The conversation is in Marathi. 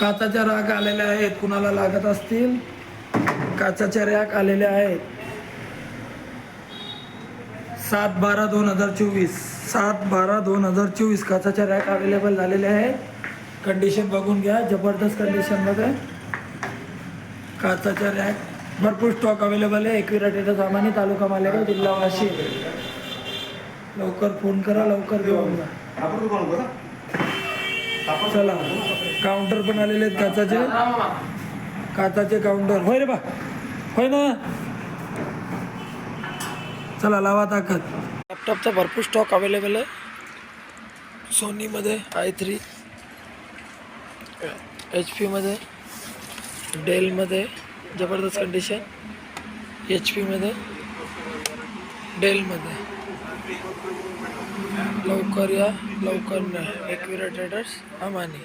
काचाच्या रॅक आलेल्या आहेत. कुणाला लागत असतील? काचाच्या रॅक आलेल्या आहेत. सात बारा दोन हजार चोवीस. सात बारा दोन हजार चोवीस काचाच्या रॅक अवेलेबल झालेल्या आहेत. कंडिशन बघून घ्या. जबरदस्त कंडिशनमध्ये काचाच्या रॅक भरपूर स्टॉक अवेलेबल आहे. एकविरा टेटर सामानी तालुका मालेगाव जिल्हा वाशिम. लवकर फोन करा. लवकर घेऊन जा. आपण दुकान चला. काउंटर पण आलेले आहेत काचाचे. काचाचे काउंटर होय रे बा. होय ना? चला लावा ताकद. लॅपटॉपचा भरपूर स्टॉक अवेलेबल आहे. सोनीमध्ये आय थ्री एच पीमध्ये डेलमध्ये जबरदस्त कंडिशन एच पीमध्ये डेलमध्ये लवकर या. लवकर नाही एकविरा ट्रेडर्स अमानी